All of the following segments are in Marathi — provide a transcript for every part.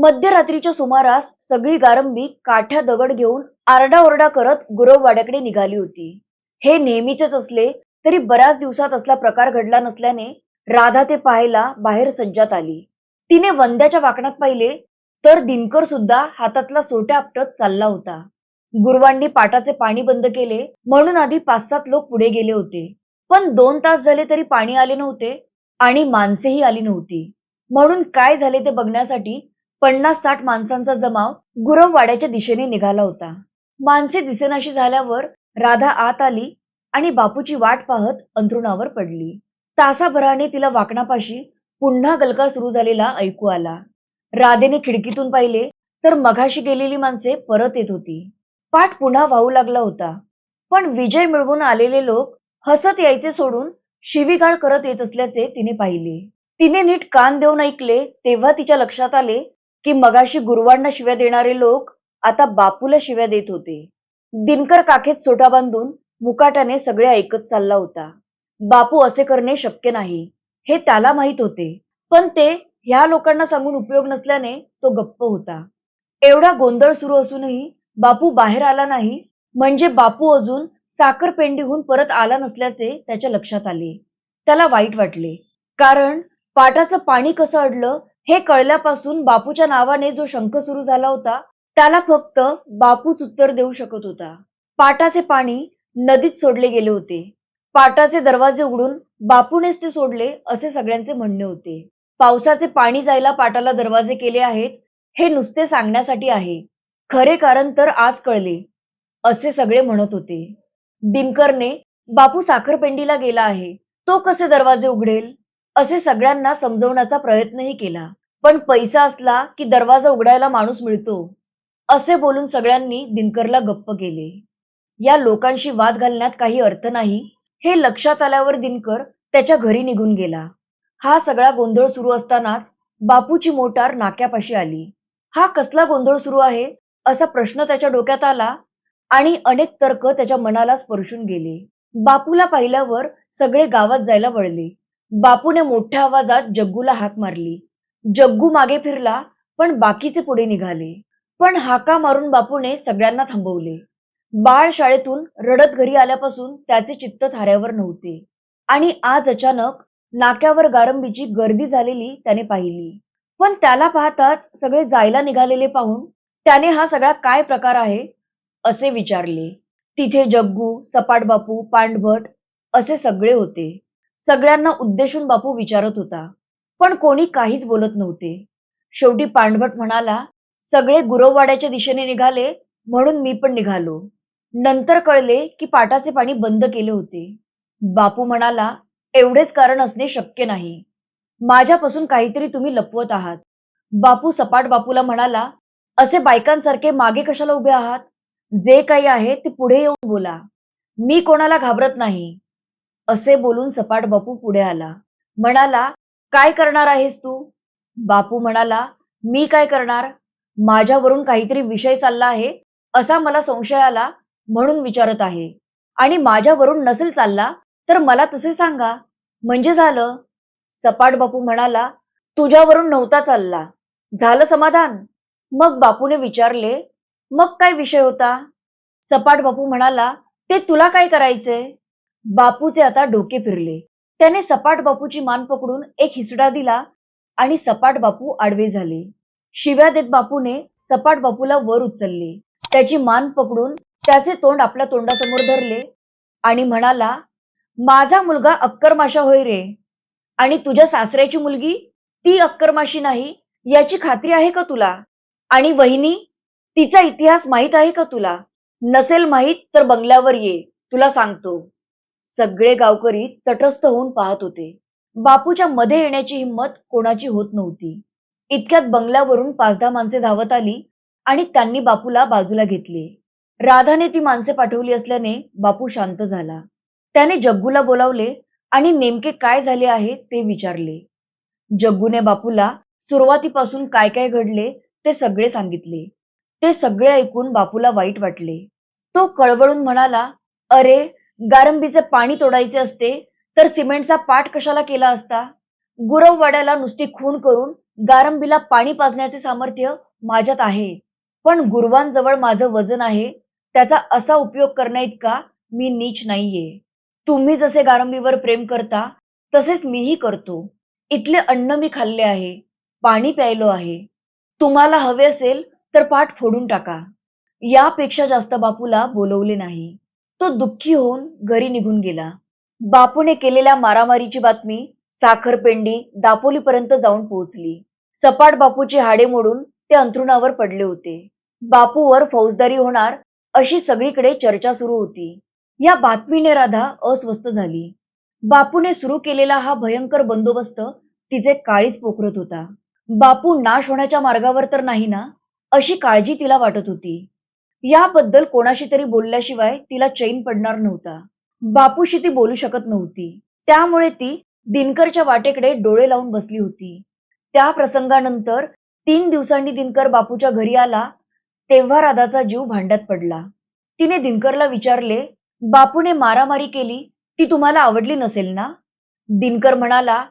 मध्यरात्रीच्या सुमारास सगळी गारंबी काठ्या दगड घेऊन आरडाओरडा करत गुरववाड्याकडे निघाली होती. हे नेहमीचेच असले तरी बऱ्याच दिवसात असला प्रकार घडला नसल्याने राधा ते पाहायला बाहेर सज्जात आली. तिने वंद्याच्या वाकणात पाहिले तर दिनकर सुद्धा हातातला सोट्या आपटत चालला होता. गुरवांनी पाटाचे पाणी बंद केले म्हणून आधी पाच सात लोक पुढे गेले होते. पण दोन तास झाले तरी पाणी आले नव्हते आणि माणसेही आली नव्हती. म्हणून काय झाले ते बघण्यासाठी पन्नास साठ माणसांचा जमाव गुरववाड्याच्या दिशेने निघाला होता. माणसे दिसेनाशी झाल्यावर राधा आत आली आणि बापूची वाट पाहत अंथरुणावर पडली. तासाभराने तिला वाकणापाशी पुन्हा गलका सुरू झालेला ऐकू आला. राधेने खिडकीतून पाहिले तर मघाशी गेलेली माणसे परत येत होती. पाठ पुन्हा वाहू लागला होता. पण विजय मिळवून आलेले लोक हसत यायचे सोडून शिवीगाळ करत येत असल्याचे तिने पाहिले. तिने नीट कान देऊन ऐकले तेव्हा तिच्या लक्षात आले की मगाशी गुरुवांना शिव्या देणारे लोक आता बापूला शिव्या देत होते. दिनकर काखेत सोटा बांधून मुकाट्याने सगळे ऐकत चालला होता. बापू असे करणे शक्य नाही हे त्याला माहीत होते. पण ते ह्या लोकांना सांगून उपयोग नसल्याने तो गप्प होता. एवढा गोंधळ सुरू असूनही बापू बाहेर आला नाही म्हणजे बापू अजून साखरपेंडीहून परत आला नसल्याचे त्याच्या लक्षात आले. त्याला वाईट वाटले. कारण पाटाचं पाणी कसं अडलं हे कळल्यापासून बापूच्या नावाने जो शंख सुरू झाला होता त्याला फक्त बापूच उत्तर देऊ शकत होता. पाटाचे पाणी नदीत सोडले गेले होते. पाटाचे दरवाजे उघडून बापूनेच ते सोडले असे सगळ्यांचे म्हणणे होते. पावसाचे पाणी जायला पाटाला दरवाजे केले आहेत हे नुसते सांगण्यासाठी आहे. खरे कारण तर आज कळले असे सगळे म्हणत होते. दिनकरने बापू साखरपेंडीला गेला आहे. तो कसे दरवाजे उघडेल? असे सगळ्यांना समजवण्याचा प्रयत्नही केला. पण पैसा असला की दरवाजा उघडायला माणूस मिळतो असे बोलून सगळ्यांनी दिनकरला गप्प केले. या लोकांशी वाद घालण्यात काही अर्थ नाही हे लक्षात आल्यावर दिनकर त्याच्या घरी निघून गेला. हा सगळा गोंधळ सुरू असतानाच बापूची मोटार नाक्यापाशी आली. हा कसला गोंधळ सुरू आहे असा प्रश्न त्याच्या डोक्यात आला आणि अनेक तर्क त्याच्या मनाला स्पर्शून गेले. बापूला पाहिल्यावर सगळे गावात जायला वळले. बापूने मोठ्या आवाजात जग्गूला हाक मारली. जग्गू मागे फिरला पण बाकीचे पुढे निघाले. पण हाका मारून बापूने सगळ्यांना थांबवले. बाळ शाळेतून रडत घरी आल्यापासून त्याचे चित्त थाऱ्यावर नव्हते. आणि आज अचानक नाक्यावर गारंबीची गर्दी झालेली त्याने पाहिली. पण त्याला पाहताच सगळे जायला निघालेले पाहून त्याने हा सगळा काय प्रकार आहे असे विचारले. तिथे जग्गू सपाट बापू पांडभट असे सगळे होते. सगळ्यांना उद्देशून बापू विचारत होता. पण कोणी काहीच बोलत नव्हते. शेवटी पांडभट म्हणाला सगळे गुरववाड्याच्या दिशेने निघाले म्हणून मी पण निघालो. नंतर कळले की पाटाचे पाणी बंद केले होते. बापू म्हणाला एवढेच कारण असणे शक्य नाही. माझ्यापासून काहीतरी तुम्ही लपवत आहात. बापू सपाट बापूला म्हणाला असे बायकांसारखे मागे कशाला उभे आहात? जे काही आहे ते पुढे येऊन बोला. मी कोणाला घाबरत नाही. असे बोलून सपाट बापू पुढे आला. म्हणाला काय करणार आहेस तू? बापू म्हणाला मी काय करणार? माझ्यावरून काहीतरी विषय चालला आहे असा मला संशय आला म्हणून विचारत आहे. आणि माझ्यावरून नसेल चालला तर मला तसे सांगा. म्हणजे झालं? सपाट बापू म्हणाला तुझ्यावरून नव्हता चालला. झालं समाधान. मग बापूने विचारले मग काय विषय होता? सपाट बापू म्हणाला ते तुला काय करायचंय बापूचे आता डोके फिरले. त्याने सपाट बापूची मान पकडून एक हिसडा दिला आणि सपाट बापू आडवे झाले. शिव्या देत बापूने सपाट बापूला वर उचलले. त्याची मान पकडून त्याचे तोंड आपल्या तोंडासमोर धरले आणि म्हणाला माझा मुलगा अक्करमाशा होय रे. आणि तुझ्या सासऱ्याची मुलगी ती अक्करमाशी नाही याची खात्री आहे का तुला? आणि वहिनी तिचा इतिहास माहीत आहे का तुला? नसेल माहीत तर बंगल्यावर ये तुला सांगतो. सगळे गावकरी तटस्थ होऊन पाहत होते. बापूच्या मध्ये येण्याची हिंमत कोणाची होत नव्हती. इतक्यात बंगल्यावरून पाच दहा माणसे धावत आली आणि त्यांनी बापूला बाजूला घेतले. राधाने ती माणसे पाठवली असल्याने बापू शांत झाला. त्याने जग्गूला बोलावले आणि नेमके काय झाले आहे ते विचारले. जग्गूने बापूला सुरुवातीपासून काय काय घडले ते सगळे सांगितले. ते सगळे ऐकून बापूला वाईट वाटले. तो कळवळून म्हणाला अरे गारंबीचे पाणी तोडायचे असते तर सिमेंटचा पाठ कशाला केला असता? गुरववाड्याला नुसती खून करून गारंबीला पाणी पाजण्याचे सामर्थ्य माझ्यात आहे. पण गुरुवांजवळ माझं वजन आहे त्याचा असा उपयोग करण्याइतका मी नीच नाहीये. तुम्ही जसे गारंबीवर प्रेम करता तसेच मीही करतो. इथले अन्न मी खाल्ले आहे पाणी प्यायलो आहे. तुम्हाला हवे असेल तर पाठ फोडून टाका. यापेक्षा जास्त बापूला बोलवले नाही. तो दुःखी होऊन घरी निघून गेला. बापूने केलेल्या मारामारीची बातमी साखरपेंडी दापोलीपर्यंत जाऊन पोहोचली. सपाट बापूचे हाडे मोडून ते अंथरुणावर पडले होते. बापूवर फौजदारी होणार अशी सगळीकडे चर्चा सुरू होती. या बातमीने राधा अस्वस्थ झाली. बापूने सुरू केलेला हा भयंकर बंदोबस्त तिचे काळीच पोखरत होता. बापू नाश होण्याच्या मार्गावर तर नाही ना अशी काळजी तिला वाटत होती. याबद्दल कोणाशी तरी बोलल्याशिवाय तिला चैन पडणार नव्हता. बापूशी ती बोलू शकत नव्हती. त्यामुळे ती दिनकरच्या वाटेकडे डोळे लावून बसली होती. त्या प्रसंगानंतर तीन दिवसांनी दिनकर बापूच्या घरी आला तेव्हा राधाचा जीव भांड्यात पडला. तिने दिनकरला विचारले बापूने मारामारी केली ती तुम्हाला आवडली नसेल ना? दिनकर म्हणाला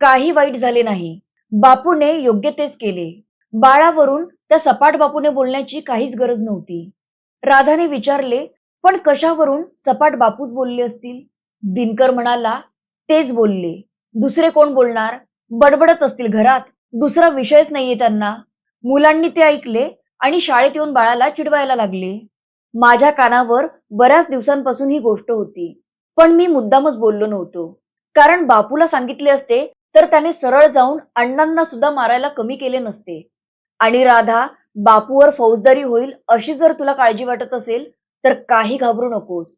काही वाईट झाले नाही. बापूने योग्य तेच केले. बाळावरून त्या सपाट बापूने बोलण्याची काहीच गरज नव्हती. राधाने विचारले पण कशावरून सपाट बापूच बोलले असतील? दिनकर म्हणाला तेच बोलले. दुसरे कोण बोलणार? बडबडत असतील घरात. दुसरा विषयच नाहीये त्यांना. मुलांनी ते ऐकले आणि शाळेत येऊन बाळाला चिडवायला लागले. माझ्या कानावर बऱ्याच दिवसांपासून ही गोष्ट होती. पण मी मुद्दामच बोललो नव्हतो. कारण बापूला सांगितले असते तर त्याने सरळ जाऊन अण्णांना सुद्धा मारायला कमी केले नसते. आणि राधा बापूवर फौजदारी होईल अशी जर तुला काळजी वाटत असेल तर काही घाबरू नकोस.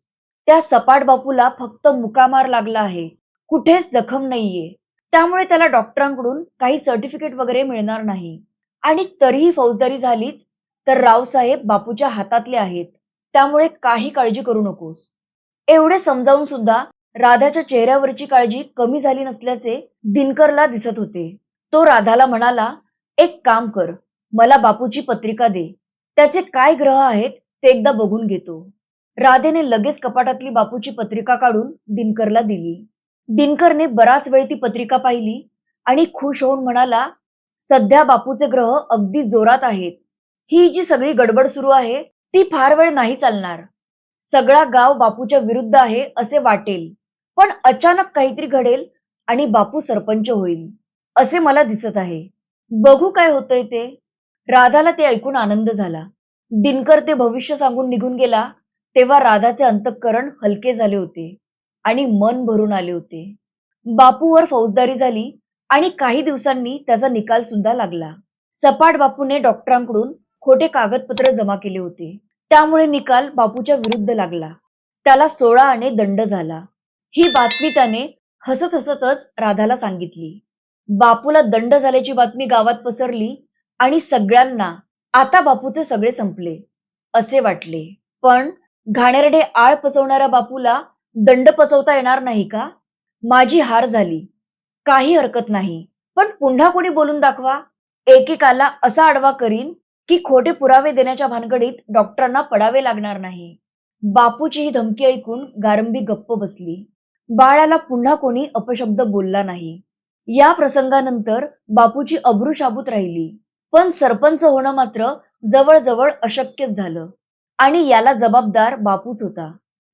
त्या सपाट बापूला फक्त मुकामार लागला आहे. कुठेच जखम नाहीये. त्यामुळे त्याला डॉक्टरांकडून काही सर्टिफिकेट वगैरे मिळणार नाही. आणि तरीही फौजदारी झालीच तर रावसाहेब बापूच्या हातातले आहेत. त्यामुळे काही काळजी करू नकोस. एवढे समजावून सुद्धा राधाच्या चेहऱ्यावरची काळजी कमी झाली नसल्याचे दिनकरला दिसत होते. तो राधाला म्हणाला एक काम कर मला बापूची पत्रिका दे. त्याचे काय ग्रह आहेत ते एकदा बघून घेतो. राधेने लगेच कपाटातली बापूची पत्रिका काढून दिनकरला दिली. दिनकरने बराच वेळ ती पत्रिका पाहिली आणि खुश होऊन म्हणाला सध्या बापूचे ग्रह अगदी जोरात आहेत. ही जी सगळी गडबड सुरू आहे ती फार वेळ नाही चालणार. सगळा गाव बापूच्या विरुद्ध आहे असे वाटेल. पण अचानक काहीतरी घडेल आणि बापू सरपंच होईल असे मला दिसत आहे. बघू काय होतंय ते. राधाला ते ऐकून आनंद झाला. दिनकर ते भविष्य सांगून निघून गेला तेव्हा राधाचे अंतःकरण हलके झाले होते आणि मन भरून आले होते. बापूवर फौजदारी झाली आणि काही दिवसांनी त्याचा निकाल सुद्धा लागला. सपाट बापूने डॉक्टरांकडून खोटे कागदपत्र जमा केले होते. त्यामुळे निकाल बापूच्या विरुद्ध लागला. त्याला सोळा आणे दंड झाला. ही बातमी त्याने हसत हसतच राधाला सांगितली. बापूला दंड झाल्याची बातमी गावात पसरली आणि सगळ्यांना आता बापूचे सगळे संपले असे वाटले. पण घाणेरडे आळ पचवणाऱ्या बापूला दंड पचवता येणार नाही का? माझी हार झाली. काही हरकत नाही. पण पुन्हा कोणी बोलून दाखवा? एकेकाला असा आडवा करीन की खोटे पुरावे देण्याच्या भानगडीत डॉक्टरांना पडावे लागणार नाही. बापूची ही धमकी ऐकून गारंबी गप्प बसली. बाळाला पुन्हा कोणी अपशब्द बोलला नाही. या प्रसंगानंतर बापूची अब्रू शाबूत राहिली. पण सरपंच होणं मात्र जवळजवळ अशक्यच झालं. आणि याला जबाबदार बापूच होता.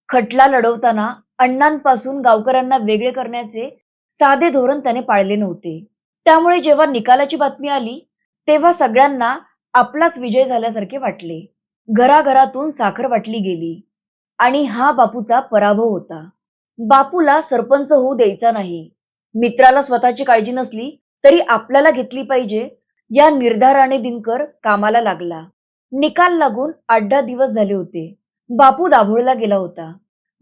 खटला लढवताना अण्णांपासून गावकऱ्यांना वेगळे करण्याचे साधे धोरण त्याने पाळले नव्हते. त्यामुळे जेव्हा निकालाची बातमी आली तेव्हा सगळ्यांना आपलाच विजय झाल्यासारखे वाटले. घराघरातून साखर वाटली गेली. आणि हा बापूचा पराभव होता. बापूला सरपंच होऊ द्यायचा नाही. मित्राला स्वतःची काळजी नसली तरी आपल्याला घेतली पाहिजे या निर्धाराने दिनकर कामाला लागला. निकाल लागून आठ दहा दिवस झाले होते. बापू दाभोळला गेला होता.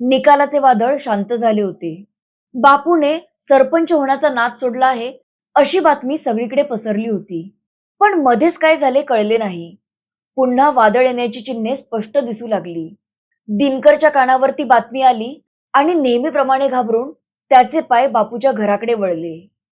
निकालाचे वादळ शांत झाले होते. बापूने सरपंच होण्याचा नाद सोडला आहे अशी बातमी सगळीकडे पसरली होती. पण मध्येच काय झाले कळले नाही. पुन्हा वादळ येण्याची चिन्हे स्पष्ट दिसू लागली. दिनकरच्या कानावर ती बातमी आली आणि नेहमीप्रमाणे घाबरून त्याचे पाय बापूच्या घराकडे वळले.